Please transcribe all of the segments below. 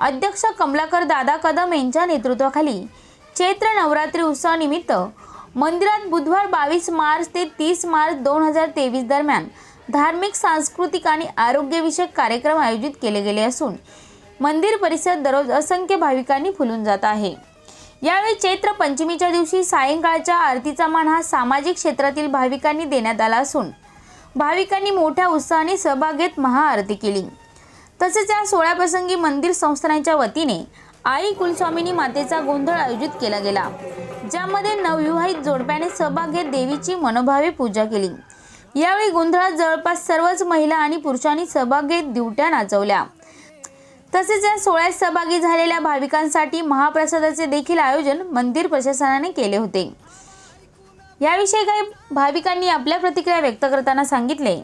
अध्यक्ष कमलाकर दादा कदम यांच्या नेतृत्वाखाली चैत्र नवरात्री उत्सवानिमित्त मंदिरात बुधवार बावीस मार्च ते तीस मार्च दोन हजार तेवीस दरम्यान धार्मिक सांस्कृतिक आणि आरोग्यविषयक कार्यक्रम आयोजित केले गेले असून मंदिर परिसर दररोज असंख्य भाविकांनी फुलून जात आहे. यावेळी चैत्र पंचमीच्या दिवशी सायंकाळच्या आरतीचा मान हा सामाजिक क्षेत्रातील भाविकांनी देण्यात आला असून भाविकांनी मोठ्या उत्साहाने सहभाग घेत महाआरती केली. तसेच या सोहळ्याप्रसंगी मंदिर संस्थानाच्या वतीने आई कुलस्वामिनी मातेचा गोंधळ आयोजित केला गेला ज्यामध्ये नवविवाहित जोडप्याने सहभाग घेत देवीची मनोभावे पूजा केली. यावेळी गोंधळात जवळपास सर्वच महिला आणि पुरुषांनी सहभाग घेत दिवट्या नाचवल्या. तसेच या सोहळ्यात सहभागी झालेल्या भाविकांसाठी महाप्रसादाचे देखील आयोजन मंदिर प्रशासनाने केले होते. याविषयी काही भाविकांनी आपल्या प्रतिक्रिया व्यक्त करताना सांगितले.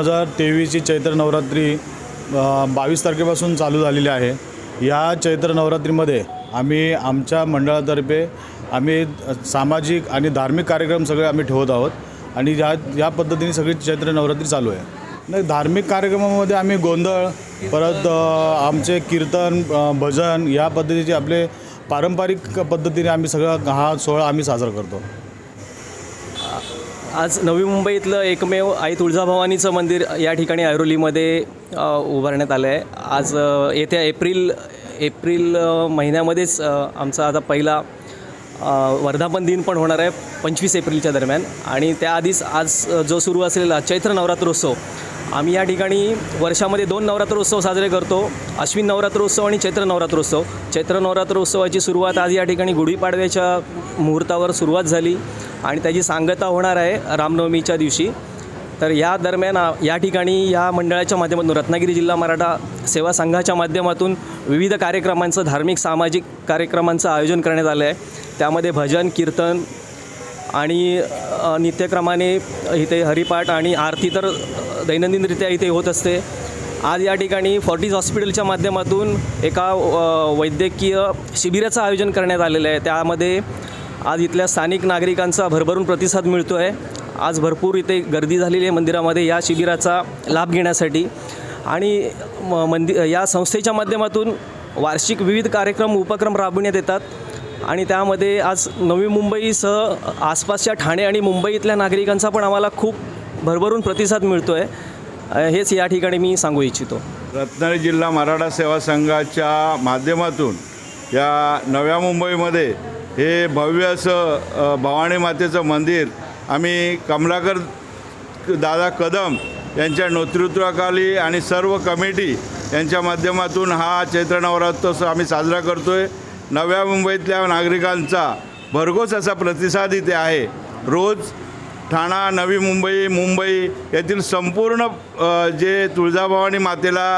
हजार तेवीसची चैत्र नवरात्री बावीस तारखेपासून चालू झालेली आहे. या चैत्र नवरात्रीमध्ये आम्ही आमच्या मंडळातर्फे आम्ही सामाजिक आणि धार्मिक कार्यक्रम सगळे आम्ही ठेवत आहोत आणि या या पद्धतीने सगळी चैत्र नवरात्री चालू आहे. नाही धार्मिक कार्यक्रमामध्ये आम्ही गोंधळ परत आमचे कीर्तन भजन या पद्धतीचे आपले पारंपरिक पद्धतीने आम्ही सगळं हा सोहळा आम्ही साजरा करतो. आज नवी मुंबईतलं एकमेव आई तुळजाभवानीचं मंदिर या ठिकाणी ऐरोलीमध्ये उभारण्यात आलं आहे आज येत्या एप्रिल एप्रिल महिन्यामध्येच आमचा आता पहिला वर्धापन दिन पण होणार आहे पंचवीस एप्रिलच्या दरम्यान. आणि त्याआधीच आज जो सुरू असलेला चैत्र नवरात्रोत्सव आम्ही या ठिकाणी वर्षामध्ये दोन नवरात्रोत्सव साजरे करतो. अश्विन नवरात्रोत्सव आणि चैत्र नवरात्रोत्सव. चैत्र नवरात्रोत्सवाची सुरुवात आज या ठिकाणी गुढीपाडव्याच्या मुहूर्तावर सुरुवात झाली. आणि त्याची सांगता होणार आहे रामनवमीच्या दिवशी. तर या दरम्यान या ठिकाणी या मंडळाच्या माध्यमातून रत्नागिरी जिल्हा मराठा सेवा संघाच्या माध्यमातून विविध कार्यक्रमांचं धार्मिक सामाजिक कार्यक्रमांचं आयोजन करण्यात आलं आहे. त्यामध्ये भजन कीर्तन आणि नित्यक्रमाने इथे हरिपाठ आणि आरती तर दैनंदिनरित्या इथे होत असते. आज या ठिकाणी फॉर्टीज हॉस्पिटलच्या माध्यमातून एका वैद्यकीय शिबिराचं आयोजन करण्यात आलेलं आहे. त्यामध्ये आज इथल्या स्थानिक नागरिकांचा भरभरून प्रतिसाद मिळतो आहे आज भरपूर इथे गर्दी झालेली आहे मंदिरामध्ये या शिबिराचा लाभ घेण्यासाठी. आणि म मंदि या संस्थेच्या माध्यमातून वार्षिक विविध कार्यक्रम उपक्रम राबविण्यात येतात. आणि त्यामध्ये आज नवी मुंबईसह आसपासच्या ठाणे आणि मुंबईतल्या नागरिकांचा पण आम्हाला खूप भरभरून प्रतिसाद मिळतो आहे हेच या ठिकाणी मी सांगू इच्छितो. रत्नागिरी जिल्हा मराठा सेवा संघाच्या माध्यमातून या नव्या मुंबईमध्ये हे भव्य असं भवानी मातेचं मंदिर. आम्ही कमलाकर दादा कदम यांच्या नेतृत्वाखाली आणि सर्व कमिटी यांच्या माध्यमातून हा चैत्र नवरात्रोत्सव आम्ही साजरा करतो आहे नव्या मुंबईतल्या नागरिकांचा भरघोस असा प्रतिसाद इथे आहे. रोज ठाणा नवी मुंबई मुंबई येथील संपूर्ण जे तुळजाभवानी मातेला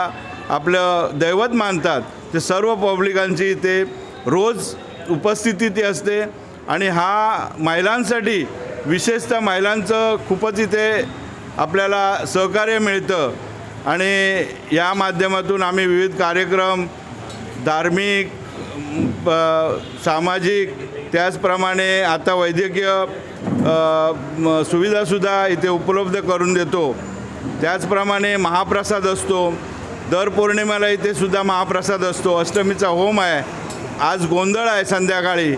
आपलं दैवत मानतात ते सर्व पब्लिकांची इथे रोज उपस्थिती ती असते आणि हा महिलांसाठी विशेषतः महिलांचं खूपच इथे आपल्याला सहकार्य मिळतं. आणि या माध्यमातून आम्ही विविध कार्यक्रम धार्मिक प- सामाजिक त्याचप्रमाणे आता वैद्यकीय म- सुविधासुद्धा इथे उपलब्ध करून देतो. त्याचप्रमाणे महाप्रसाद असतो. दर पौर्णिमेला इथे सुद्धा महाप्रसाद असतो. अष्टमीचा होम आहे. आज गोंधळ आहे संध्याकाळी.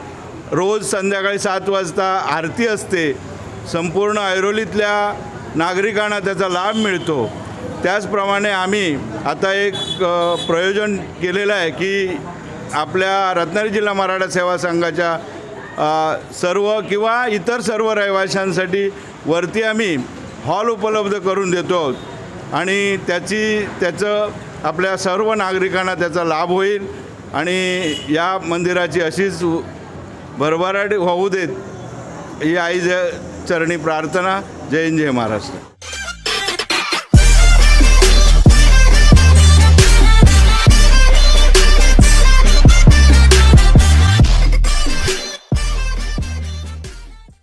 रोज संध्याकाळी सात वाजता आरती असते. संपूर्ण ऐरोलीतल्या नागरिकांना त्याचा लाभ मिळतो. त्याचप्रमाणे आम्ही आता एक प्रयोजन केलेलं आहे की आपल्या रत्नागिरी जिल्हा मराठा सेवा संघाच्या सर्व किंवा इतर सर्व रहिवाशांसाठी वरती आम्ही हॉल उपलब्ध करून देतो आहोत. आणि त्याची त्याचं आपल्या सर्व नागरिकांना त्याचा लाभ होईल. आणि या मंदिराची अशीच भरभराट होऊ देत. ही आई ज- चरणी प्रार्थना जय हिंद जय महाराष्ट्र.